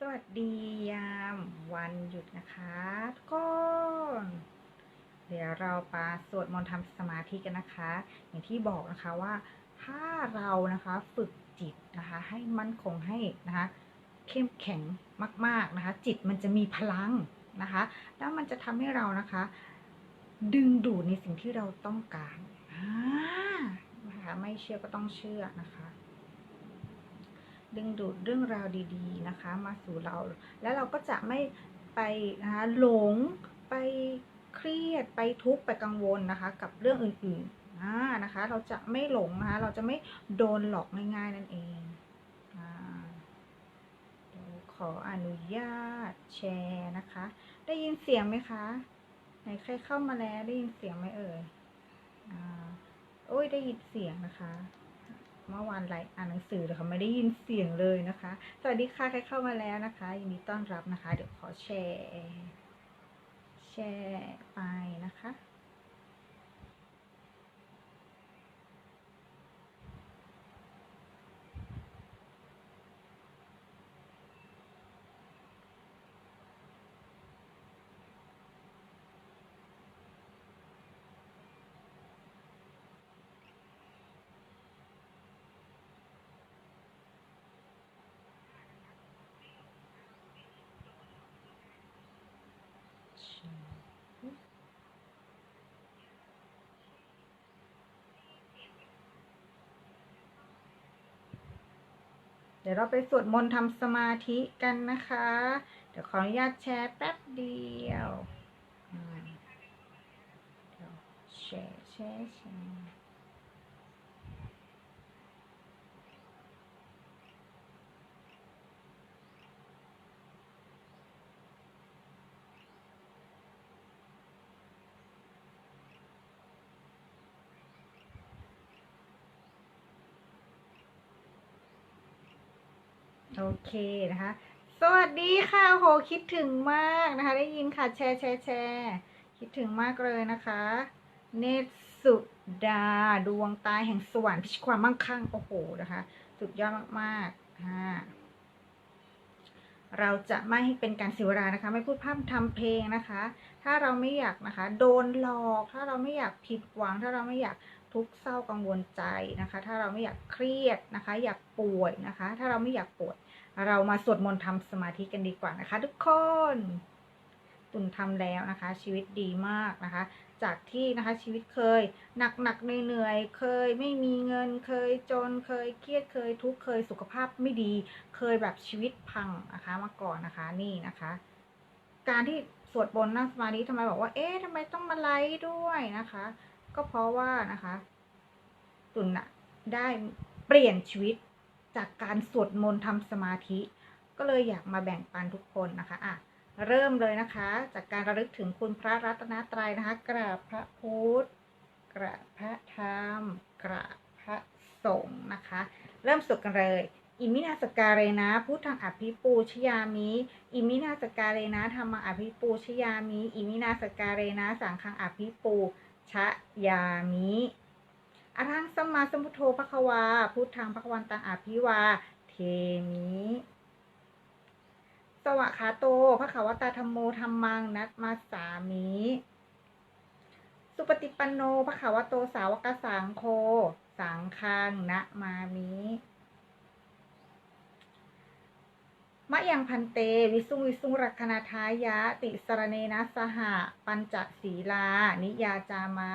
สวัสดียามวันหยุดนะคะทุกคนเดี๋ยวเราไปสวดมนต์ทำสมาธิกันนะคะ อย่างที่บอกนะคะว่า ถ้าเรานะคะฝึกจิตนะคะ ให้มั่นคงให้นะคะ เข้มแข็งมาก ๆนะคะ จิตมันจะมีพลังนะคะ แล้วมันจะทำให้เรานะคะ ดึงดูดในสิ่งที่เราต้องการอ่านะคะไม่เชื่อก็ต้องเชื่อนะคะ ดึงดูดเรื่องราวดีๆนะคะ มาสู่เรา แล้วเราก็จะไม่ไปนะคะหลงไปเครียดไปทุกข์ไปกังวลนะคะ กับเรื่องอื่นๆอ่านะคะ เราจะไม่หลงนะคะเราจะไม่โดนหลอกง่ายๆนั่นเองอขออนุญาตแชร์นะคะ ได้ยินเสียงไหมคะไหนใครเข้ามาแล้วได้ยินเสียงไหมเอ่ยอ่าโอ้ยได้ยินเสียงนะคะ เมื่อวานไลฟ์อ่านหนังสือแต่เขาไม่ได้ยินเสียงเลยนะคะ สวัสดีค่ะ ใครเข้ามาแล้วนะคะยินดีต้อนรับนะคะ เดี๋ยวขอแชร์ แชร์ไปนะคะ เดี๋ยวเราไปสวดมนต์ทำสมาธิกันนะคะ เดี๋ยวขออนุญาตแชร์แป๊บเดียวเดี๋ยวแชร์แชร์แชร์ อเคนะคะ สวัสดีค่ะโหคิดถึงมากนะคะ ได้ยินค่ะแชร์แชร์แชร์คิดถึงมากเลยนะคะ เนตสุดาดวงตาแห่งสวรรค์พิชความมั่งคั่งโอ้โหนะคะ สุดยอดมากๆอ่าเราจะไม่ให้เป็นการเสียเวลานะคะ ไม่พูดพร่ำทำเพลงนะคะ ถ้าเราไม่อยากนะคะ โดนหลอก ถ้าเราไม่อยากผิดหวัง ถ้าเราไม่อยากทุกข์เศร้ากังวลใจนะคะ ถ้าเราไม่อยากเครียดนะคะ อยากป่วยนะคะ ถ้าเราไม่อยากปวย เรามาสวดมนต์ทำสมาธิกันดีกว่านะคะ ทุกคน ตุนทำแล้วนะคะ ชีวิตดีมากนะคะ จากที่นะคะชีวิตเคยหนักหนักเหนื่อยเหนื่อยๆเคยไม่มีเงินเคยจนเคยเครียดเคยทุกข์เคยสุขภาพไม่ดี เคยแบบชีวิตพังนะคะ มาก่อนนะคะนี่นะคะ การที่สวดบนต์นั่งสมาธิทำไมบอกว่า เอ๊ะทำไมต้องมาไลฟ์ด้วยนะคะ ก็เพราะว่านะคะ ตุนอะได้เปลี่ยนชีวิต จากการสวดมนต์ทำสมาธิ ก็เลยอยากมาแบ่งปันทุกคนนะคะอะเริ่มเลยนะคะ จากการระลึกถึงคุณพระรัตนตรัยนะคะ กราบพระพุทธกราบพระธรรม กราบพระสงฆ์นะคะ เริ่มสวดกันเลยอิมินาสการเรนะพุทธังอภิปูชยามิ อิมินาสการเรนะธรรมังอภิปูชยามิ อิมินาสการเรนะสังฆังอภิปูชยามิ อรหังสัมมาสัมพุทโธภควา พุทธังภควันตังอภิวา เทมิสวะขาโตภะคะวตาธรรมโมธรรมังนัตมาสามิสุปฏิปันโนภะคะวโตสาวกสังโฆสังฆังนะมามิมะยังพันเต วิสุงวิสุงรักขณาทายะ ติสรเนนะสหะปัญจศีลา นิยาจามะ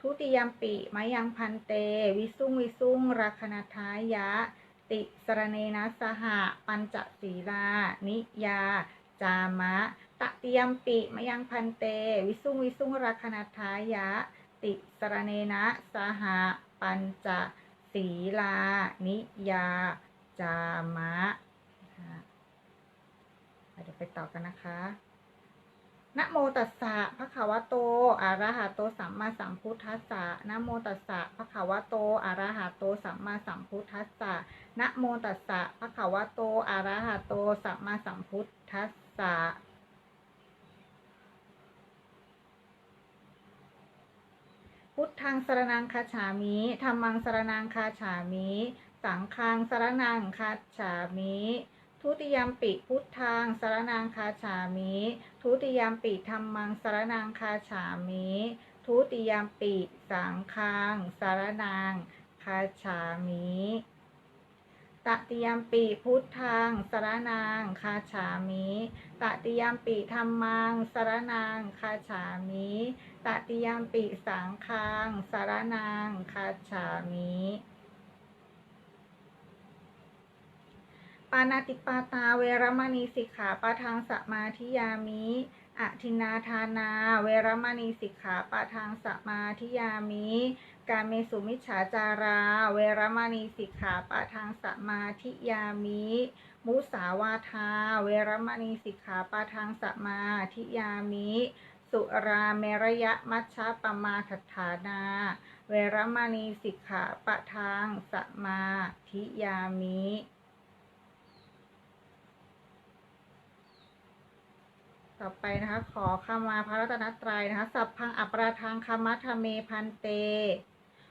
ทุติยมปิมะยังพันเต วิสุงวิสุงรักขณาทายะ ติสรเนนะสหะปัญจศีลา นิยา จามะ ตติยมปิมะยังพันเต วิสุงวิสุงรักขณาทายะ ติสรเนนะสหะปัญจศีลา นิยา จามะนะคะเดี๋ยวไปต่อกันนะคะ นะโมตัสสะภะคะวะโตอะระหะโตสัมมาสัมพุทธัสสะนะโมตัสสะภะคะวะโตอะระหะโตสัมมาสัมพุทธัสสะนะโมตัสสะภะคะวะโตอะระหะโตสัมมาสัมพุทธัสสะพุทธังสรนังคาฉามิธรรมังสรนังคาฉามิสังฆังสรนังคาฉามิทุติยมปิพุทธังสรนังคาฉามิ ทุติยามปิธรรมังสารนังคาฉามิทุติยามปิสังฆังสารนังคาฉามิตติยามปิพุทธังสารนังคาฉามิตติยามปิธรรมังสารนังคาฉามิตติยามปิสังฆังสารนังคาฉามิ ปานาติปาตาเวรมณีสิกขาปะทังสมาธิยามิอทินาทานา เวรมณีสิกขาปะทังสมาธิยามิกาเมสุมิจฉาจารา เวรมณีสิกขาปะทังสมาธิยามิมุสาวาทา เวรมณีสิกขาปะทังสมาธิยามิสุราเมรยะมัชฌะปมาทัฐานา เวรมณีสิกขาปะทังสมาธิยามิ ต่อไปนะคะ ขอขมาพระรัตนตรัยนะคะ สัพพังอัปราทังคามัทเมพันเต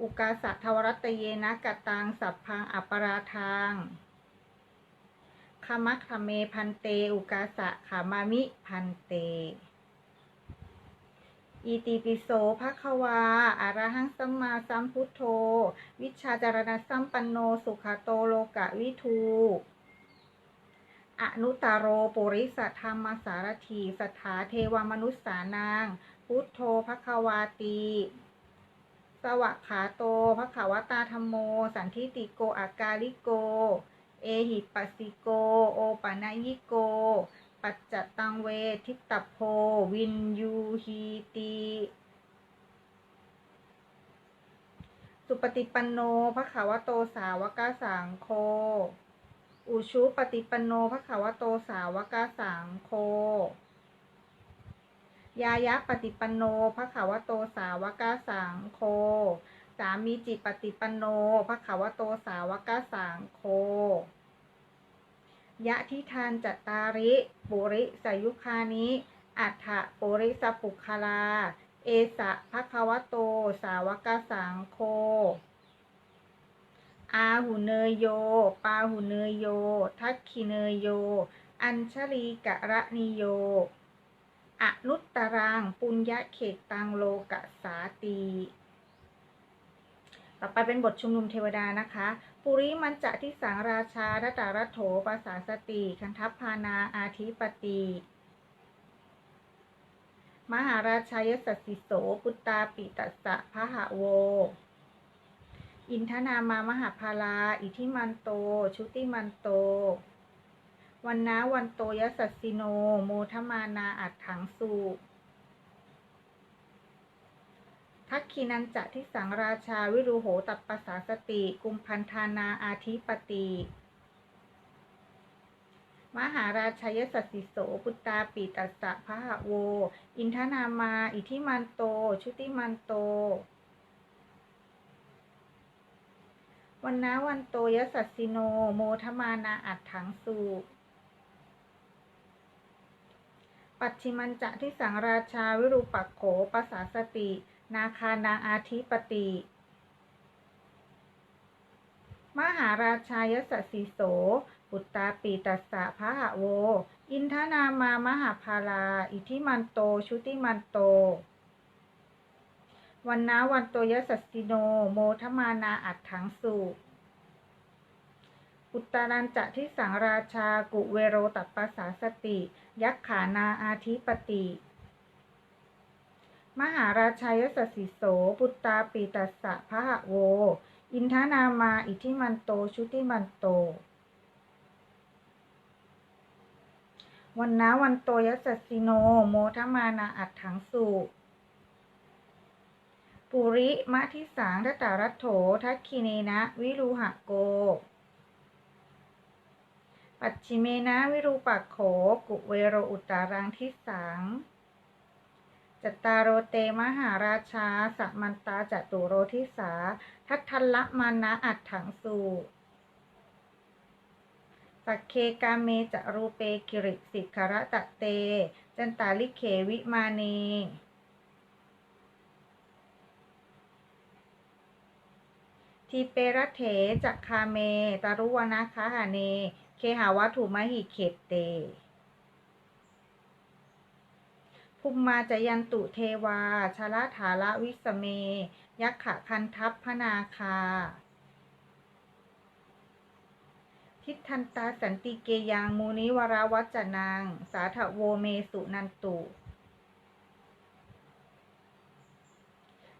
อุกาสะทวรัตเยนะกตัง สัพพังอัปราทังคามัทเมพันเต อุกาสะขามามิพันเต อิติปิโสภะควาอะระหังสัมมาสัมพุทโธ วิชาจารณสัมปันโน สุขโตโลกะวิทู อนุตตโรปุริสธรรมสารถีสถาเทวมนุษย์สานาง พุทโธภควาตี สวะขาโตภควตาธรรมโม สันทิติโกอากาลิโก เอหิปัสสิโก โอปะนายิโก ปัจจตังเวทิตตโพ วินยูฮีติสุปฏิปันโนภควโตสาวกสังโฆ อุชุปฏิปันโนภควโตสาวกาสังโฆยายะปฏิปันโนภควโตสาวกาสังโฆสามีจิปฏิปันโนภควโตสาวกาสังโฆยะทิทานจัตตาริปุริสยุคานิอัฏฐปุริสปุคลา เอสะภควโตสาวกาสังโฆ อาหุเนยโย ปาหุเนยโย ทักขิเนยโย อัญชลีกะระนิโย อนุตตรังปุญญเขตตังโลกะสาตีต่อไปเป็นบทชุมนุมเทวดานะคะ ปุริมันจะทิสังราชารัตตารัโถปาสาสติ คันทัพพานาอาทิปติ มหาราชายสัสสิโสปุตตาปิตัสสะพะหะโว อินทนามามหาพาลาอิทิมันโต ชุติมันโต วันนาวันโตยสัสสิโน โมทมานาอัดถังสูทักขินันจะทิสังราชาวิรุโหตัปปสาสติ กุมพันธานาอาทิปติ มหาราชายสัสสิโสปุตตาปิตัสสะพะหะโว อินทนามา อิทิมันโต ชุติมันโต วันนาวันโตยสัสสิโน โมทมานาอัดถังสูปัจฉิมันจะที่สังราชาวิรูปักโขปสาสติ นาคานาอาทิปติ มหาราชายสัสสิโส ปุตตาปีตัสสะพระหะโว อินทนามามหาพาลาอิทิมันโต ชุติมันโต วันนาวันโตยสัสสิโน โมทมานาอัดถังสูอุตตารันจะที่สังราชากุเวโรตัปปสาสติ ยักขานาอาทิปติ มหาราชายสสสิโส ปุตตาปีตัสสะพะหะโว อินทนามาอิทิมันโตชุติมันโต วันนาวันโตยสัสสิโน โมทมานาอัดถังสุ ปุริมะทิสังทตารัตโถทักคิเนนะวิรูหะโก ปัจฉิเมนะวิรูปักโข กุเวโรอุตตารังทิสังจัตตารโรเตมหาราชาสัมมันตาจตุโรทิสา ทัททัลละมานะอัดถังสูสักเคกาเมจะรูเปกิริสิกขระตะเต จันตาลิเขวิมาเน ทีเปรเถจักคาเมตารุวนาคาหาเน เคหาวัตถุมหิเขตเตภูมิมาจยันตุเทวาชาลถาละวิสเม ยักขะคันทัพพนาคา ทิทันตาสันติเกยังมูนิวราวัจนังสาถโวเมสุนันตุ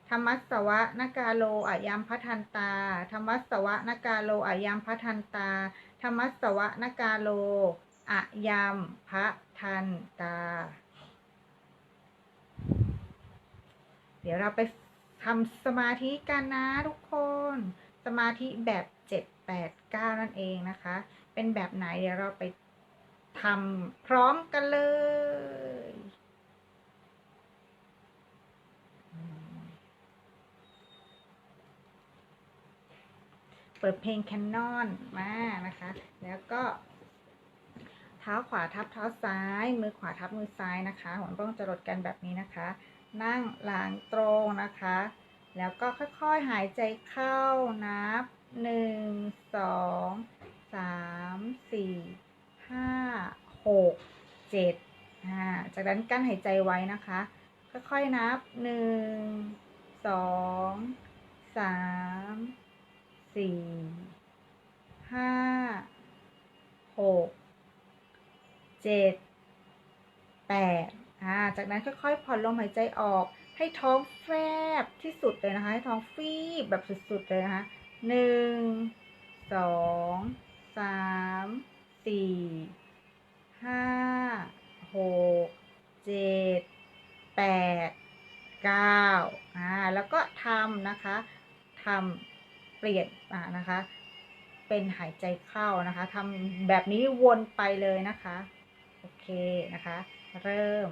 ธรรมัสสวะนกาโลอายัมพัทันตา ธรรมัสสวะนกาโลอายัมพัทันตา ธรรมัสสวะนกาโลอายัมพัทันตา เดี๋ยวเราไปทำสมาธิกันนะทุกคน สมาธิแบบ7 8 9นั่นเองนะคะ เป็นแบบไหนเดี๋ยวเราไปทำพร้อมกันเลยอืม เปิดเพลงแคนนอนมานะคะ แล้วก็ เท้าขวาทับเท้าซ้าย มือขวาทับมือซ้ายนะคะหัวป้องจรดกันแบบนี้นะคะ นั่งหลังตรงนะคะ แล้วก็ค่อยๆหายใจเข้านับหนึ่งสองสามสี่ห้าหกเจ็ดอ่าจากนั้นกั้นหายใจไว้นะคะ ค่อยๆนับหนึ่งสามสี่ห้าหกเจ็ดแปดอ่า จากนั้นค่อยๆผ่อนลมหายใจออก ให้ท้องแฟบที่สุดเลยนะคะ ให้ท้องฟีบแบบสุดๆเลยนะคะหนึ่งสองสามสี่ห้าหกเจ็ดแปดเก้าอ่า แล้วก็ทำนะคะทำเปลี่ยนอ่านะคะ เป็นหายใจเข้านะคะทำแบบนี้วนไปเลยนะคะ โอเคนะคะ เริ่ม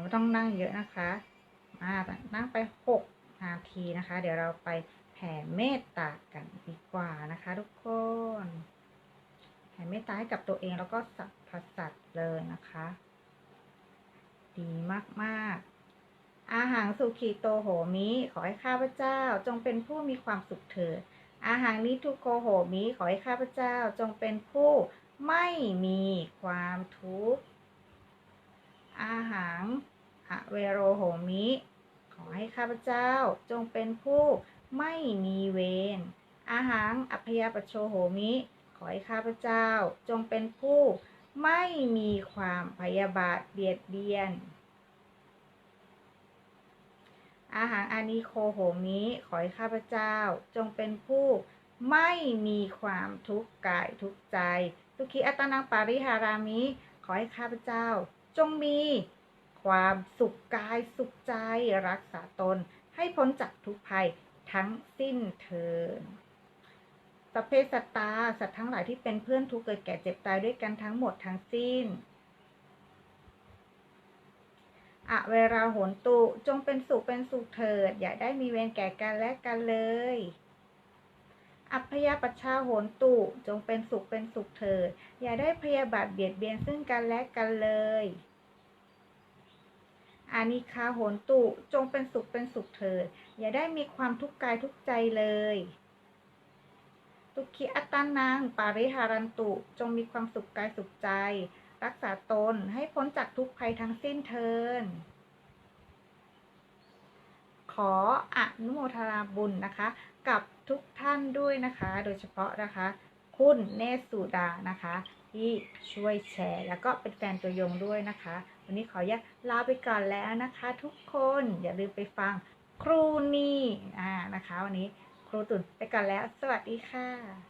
เราไม่ต้องนั่งเยอะนะคะมานั่งไปหกนาทีนะคะ เดี๋ยวเราไปแผ่เมตตากันดีกว่านะคะ ทุกคน แผ่เมตตาให้กับตัวเองแล้วก็สรรพสัตว์เลยนะคะ ดีมากๆ อาหารสุขีโตโหมิ ขอให้ข้าพเจ้าจงเป็นผู้มีความสุขเถิดอาหารนิทุโกโหมิ ขอให้ข้าพเจ้าจงเป็นผู้ไม่มีความทุกข์อาหาร อเวโรโหมิ ขอให้ข้าพเจ้าจงเป็นผู้ไม่มีเวร อาหารอัพยาปโชโหมิ ขอให้ข้าพเจ้าจงเป็นผู้ไม่มีความพยาบาทเบียดเบียน อาหารอานิโคโหมิ ขอให้ข้าพเจ้าจงเป็นผู้ไม่มีความทุกข์กายทุกข์ใจ ทุกขีอัตนังปาริหารามิ ขอให้ข้าพเจ้าจงมี ความสุขกายสุขใจรักษาตนให้พ้นจากทุกภัยทั้งสิ้นเทินสัพเพสัตตาสัตว์ทั้งหลายที่เป็นเพื่อนทุกเกิดแก่เจ็บตายด้วยกันทั้งหมดทั้งสิ้นอะเวลาโหนตุจงเป็นสุขเป็นสุขเถิด อย่าได้มีเวรแก่กันและกันเลย อัพยาปัชชาโหนตุจงเป็นสุขเป็นสุขเถิด อย่าได้พยาบาทเบียดเบียนซึ่งกันและกันเลย อานิคาโหนตุจงเป็นสุขเป็นสุขเถิด อย่าได้มีความทุกข์กายทุกใจเลย ตุคิอัตตานังปาริหารันตุจงมีความสุขกายสุขใจ รักษาตนให้พ้นจากทุกภัยทั้งสิ้นเทินขออนุโมทนาบุญนะคะ กับทุกท่านด้วยนะคะ โดยเฉพาะนะคะ คุณเนสสุดานะคะ ที่ช่วยแชร์ แล้วก็เป็นแฟนตัวยงด้วยนะคะ วันนี้ขออนุญาตลาไปก่อนแล้วนะคะ ทุกคนอย่าลืมไปฟังครูนี่อ่านะคะ วันนี้ครูตุ่นไปก่อนแล้ว สวัสดีค่ะ